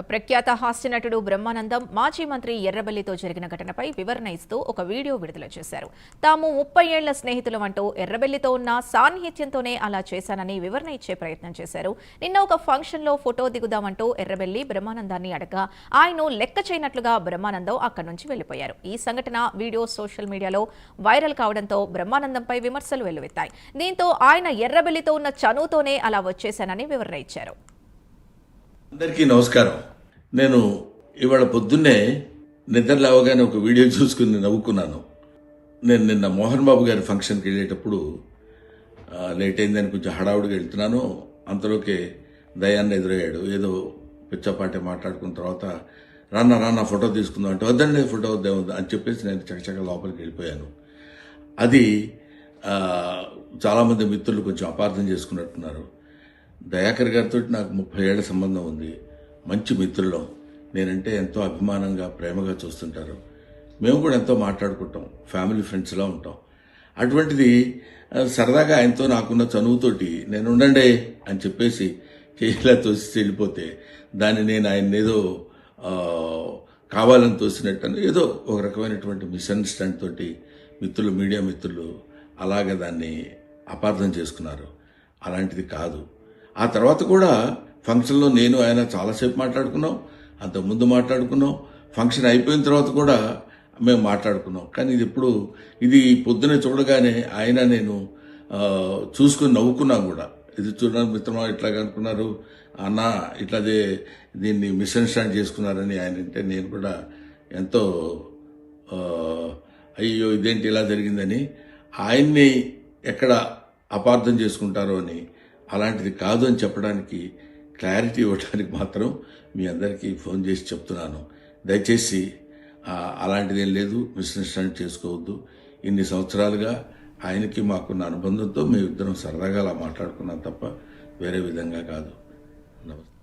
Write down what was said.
ప్రఖ్యాత హాస్య నటుడు బ్రహ్మానందం మాజీ మంత్రి ఎర్రబెల్లితో జరిగిన ఘటనపై వివరణ ఇస్తూ ఒక వీడియో విడుదల చేశారు. తాము ముప్పై ఏళ్ళ స్నేహితులం అంటూ ఎర్రబెల్లితో ఉన్న సాన్నిహిత్యంతోనే అలా చేశానని వివరణ ఇచ్చే ప్రయత్నం చేశారు. నిన్న ఒక ఫంక్షన్లో ఫోటో దిగుదామంటూ ఎర్రబెల్లి బ్రహ్మానందాన్ని అడగా ఆయన లెక్క చేయనట్లుగా బ్రహ్మానందం అక్కడి నుంచి వెళ్ళిపోయారు ఈ సంఘటన వీడియో సోషల్ మీడియాలో వైరల్ కావడంతో బ్రహ్మానందంపై విమర్శలు వెల్లువెత్తాయి. దీంతో ఆయన ఎర్రబెల్లితో ఉన్న చనువుతోనే అలా వచ్చేశానని వివరణ ఇచ్చారు. అందరికీ నమస్కారం. నేను ఇవాళ పొద్దున్నే నిద్ర లేవగానే ఒక వీడియో చూసుకుని నవ్వుకున్నాను. నేను నిన్న మోహన్ బాబు గారి ఫంక్షన్కి వెళ్ళేటప్పుడు లేట్ అయిందని కొంచెం హడావుడిగా వెళ్తున్నాను. అంతలోకే దయాన్ని ఎదురయ్యాడు. ఏదో పిచ్చపాటే మాట్లాడుకున్న తర్వాత రాన్న రాన్న ఫోటో తీసుకుందాం అంటే వద్దండి ఫోటో వద్దే ఉంది అని చెప్పేసి నేను చకచక లోపలికి వెళ్ళిపోయాను. అది చాలామంది మిత్రులు కొంచెం అపార్థం చేసుకున్నట్టున్నారు. దయాకర్ గారితో నాకు ముప్పై ఏళ్ళ సంబంధం ఉంది. మంచి మిత్రులం. నేనంటే ఎంతో అభిమానంగా ప్రేమగా చూస్తుంటారు. మేము కూడా ఎంతో మాట్లాడుకుంటాం. ఫ్యామిలీ ఫ్రెండ్స్లా ఉంటాం. అటువంటిది సరదాగా ఆయనతో నాకున్న చనువుతోటి నేను ఉండండి అని చెప్పేసి చేయిలా తోసి వెళ్ళిపోతే దాన్ని నేను ఆయన ఏదో కావాలని తోసినట్టు ఏదో ఒక రకమైనటువంటి మిస్అండర్స్టాండ్ తోటి మిత్రులు మీడియా మిత్రులు అలాగే దాన్ని అపార్థం చేసుకున్నారు. అలాంటిది కాదు. ఆ తర్వాత కూడా ఫంక్షన్లో నేను ఆయన చాలాసేపు మాట్లాడుకున్నాం. అంతకుముందు ముందు మాట్లాడుకున్నాం. ఫంక్షన్ అయిపోయిన తర్వాత కూడా మేము మాట్లాడుకున్నాం. కానీ ఇది ఇప్పుడు ఇది పొద్దునే చూడగానే ఆయన నేను చూసుకుని నవ్వుకున్నాం కూడా. ఇది చూడడానికి మిత్రమా ఇట్లా అనుకున్నారు. అన్న ఇట్లాదే దీన్ని మిస్అండర్స్టాండ్ చేసుకున్నారని ఆయన అంటే నేను కూడా ఎంతో అయ్యో ఇదేంటి ఇలా జరిగిందని ఆయన్ని ఎక్కడ అపార్థం చేసుకుంటారో అని అలాంటిది కాదు అని చెప్పడానికి క్లారిటీ ఇవ్వడానికి మాత్రం మీ అందరికీ ఫోన్ చేసి చెప్తున్నాను. దయచేసి అలాంటిదేం అలాంటిది ఏం లేదు మిస్అండర్స్టాండ్ చేసుకోవద్దు. ఇన్ని సంవత్సరాలుగా ఆయనకి మాకున్న అనుబంధంతో మేము ఇద్దరం సరదాగా అలా మాట్లాడుకున్నాం తప్ప వేరే విధంగా కాదు. నమస్తే.